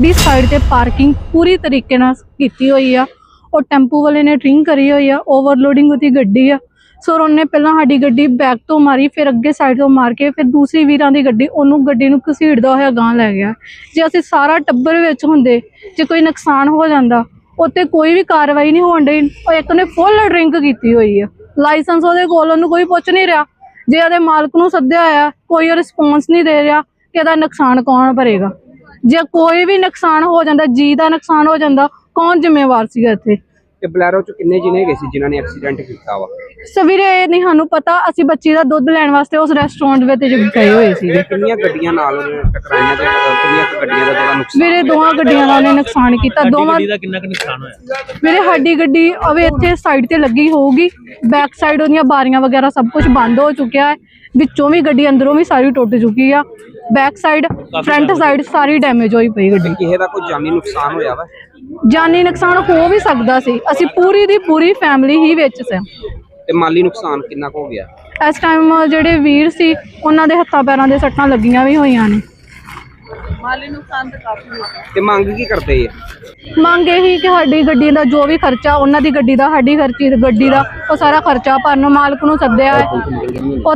ਦੀ side ਤੇ parking ਪੂਰੀ ਤਰੀਕੇ ਨਾਲ ਕੀਤੀ ਹੋਈ ਆ। ਉਹ ਟੈਂਪੂ ਵਾਲੇ ਨੇ ਡਰਿੰਕ ਕਰੀ ਹੋਈ ਆ ਓਵਰਲੋਡਿੰਗ ਉਹਦੀ ਗੱਡੀ ਆ। ਸੋ ਉਹਨੇ ਪਹਿਲਾਂ ਸਾਡੀ ਗੱਡੀ ਬੈਕ ਤੋਂ ਮਾਰੀ, ਫਿਰ ਅੱਗੇ ਸਾਈਡ ਤੋਂ ਮਾਰ ਕੇ, ਫਿਰ ਦੂਸਰੀ ਵੀਰਾਂ ਦੀ ਗੱਡੀ, ਉਹਨੂੰ ਗੱਡੀ ਨੂੰ ਘਸੀੜਦਾ ਹੋਇਆ ਗਾਂ ਲੈ ਗਿਆ। ਜੇ ਅਸੀਂ ਸਾਰਾ ਟੱਬਰ ਵਿੱਚ ਹੁੰਦੇ, ਜੇ ਕੋਈ ਨੁਕਸਾਨ ਹੋ ਜਾਂਦਾ ਉੱਤੇ ਕੋਈ ਵੀ ਕਾਰਵਾਈ ਨਹੀਂ ਹੋਣ ਡਈ। ਉਹ ਇੱਕ ਨੇ ਫੁੱਲ ਡਰਿੰਕ ਕੀਤੀ ਹੋਈ ਆ। ਲਾਇਸੈਂਸ ਉਹਦੇ ਕੋਲ, ਉਹਨੂੰ ਕੋਈ ਪੁੱਛ ਨਹੀਂ ਰਿਹਾ। ਜੇ ਉਹਦੇ ਮਾਲਕ ਨੂੰ ਸੱਦਿਆ ਹੋਇਆ, ਕੋਈ ਰਿਸਪੌਂਸ ਨਹੀਂ ਦੇ ਰਿਹਾ ਕਿ ਇਹਦਾ ਨੁਕਸਾਨ ਕੌਣ ਭਰੇਗਾ। ਜੇ ਕੋਈ ਵੀ ਨੁਕਸਾਨ ਹੋ ਜਾਂਦਾ ਜੀ ਦਾ ਨੁਕਸਾਨ ਹੋ ਜਾਂਦਾ ਕੌਣ ਜ਼ਿੰਮੇਵਾਰ ਸੀਗਾ ਇੱਥੇ? ਤੇ ਬਲੈਰੋ ਚ ਕਿੰਨੇ ਜਿਨੇ ਹੈਗੇ ਸੀ ਜਿਨ੍ਹਾਂ ਨੇ ਐਕਸੀਡੈਂਟ ਕੀਤਾ ਵਾ? ਸਵੇਰੇ ਇਹ ਨਹੀਂ ਸਾਨੂੰ ਪਤਾ ਅਸੀਂ ਬੱਚੀ ਦਾ ਦੁੱਧ ਲੈਣ ਵਾਸਤੇ ਉਸ ਰੈਸਟੋਰੈਂਟ ਵਿੱਚ ਗਏ ਹੋਏ ਸੀਗੇ। ਕਿੰਨੀਆਂ ਗੱਡੀਆਂ ਨਾਲ ਉਹਨੇ ਟਕਰਾਈਆਂ ਤੇ ਕਿੰਨੀਆਂ ਕੁ ਗੱਡੀਆਂ ਦਾ ਜਿਹੜਾ ਨੁਕਸਾਨ ਮੇਰੇ ਦੋਵਾਂ ਗੱਡੀਆਂ ਉਹਨੇ ਨੁਕਸਾਨ ਕੀਤਾ। ਦੋਵਾਂ ਗੱਡੀ ਦਾ ਕਿੰਨਾ ਕੁ ਨੁਕਸਾਨ ਹੋਇਆ? ਮੇਰੇ ਸਾਡੀ ਗੱਡੀ ਅਵੇ ਇੱਥੇ ਸਾਈਡ ਤੇ ਲੱਗੀ ਹੋਊਗੀ। ਬੈਕ ਸਾਈਡ ਉਹਦੀਆਂ ਬਾਰੀਆਂ ਵਗੈਰਾ ਸਭ ਕੁਝ ਬੰਦ ਹੋ ਚੁੱਕਿਆ ਹੈ। ਵਿੱਚੋਂ ਵੀ ਗੱਡੀ ਅੰਦਰੋਂ ਵੀ ਸਾਰੀ ਟੁੱਟ ਚੁੱਕੀ ਆ। ਬੈਕ ਸਾਈਡ ਫਰੰਟ ਸਾਈਡ ਸਾਰੀ ਡੈਮੇਜ ਹੋਈ ਪਈ ਗੱਡੀ ਕਿਸੇ ਦਾ ਕੋਈ ਜਾਨੀ ਨੁਕਸਾਨ ਹੋਇਆ ਵਾ? ਜਾਨੀ ਨੁਕਸਾਨ ਹੋ ਵੀ ਸਕਦਾ ਸੀ। ਅਸੀਂ ਪੂਰੀ ਦੀ ਪੂਰੀ ਫੈਮਿਲੀ ਹੀ ਵਿੱਚ ਸੀ। ਤੇ ਮਾਲੀ ਨੁਕਸਾਨ ਕਿੰਨਾ ਕੁ ਹੋ ਗਿਆ? ਇਸ ਟਾਈਮ ਜਿਹੜੇ ਵੀਰ ਸੀ ਉਹਨਾਂ ਦੇ ਹੱਥਾਂ ਪੈਰਾਂ ਦੇ ਸੱਟਾਂ ਲੱਗੀਆਂ ਵੀ ਹੋਈਆਂ ਨੇ। ਤੇ ਮੰਗ ਕੀ ਕਰਦੇ ਆ ਮੰਗ ਇਹੀ ਕਿ ਸਾਡੀ ਗੱਡੀ ਦਾ ਜੋ ਵੀ ਖਰਚਾ ਉਹਨਾਂ ਦੀ ਗੱਡੀ ਦਾ ਸਾਡੀ ਖਰਚੀ ਗੱਡੀ ਦਾ ਉਹ ਸਾਰਾ ਖਰਚਾ ਭਰਨ ਮਾਲਕ ਨੂੰ ਸੱਦਿਆ ਹੈ। ਉਹ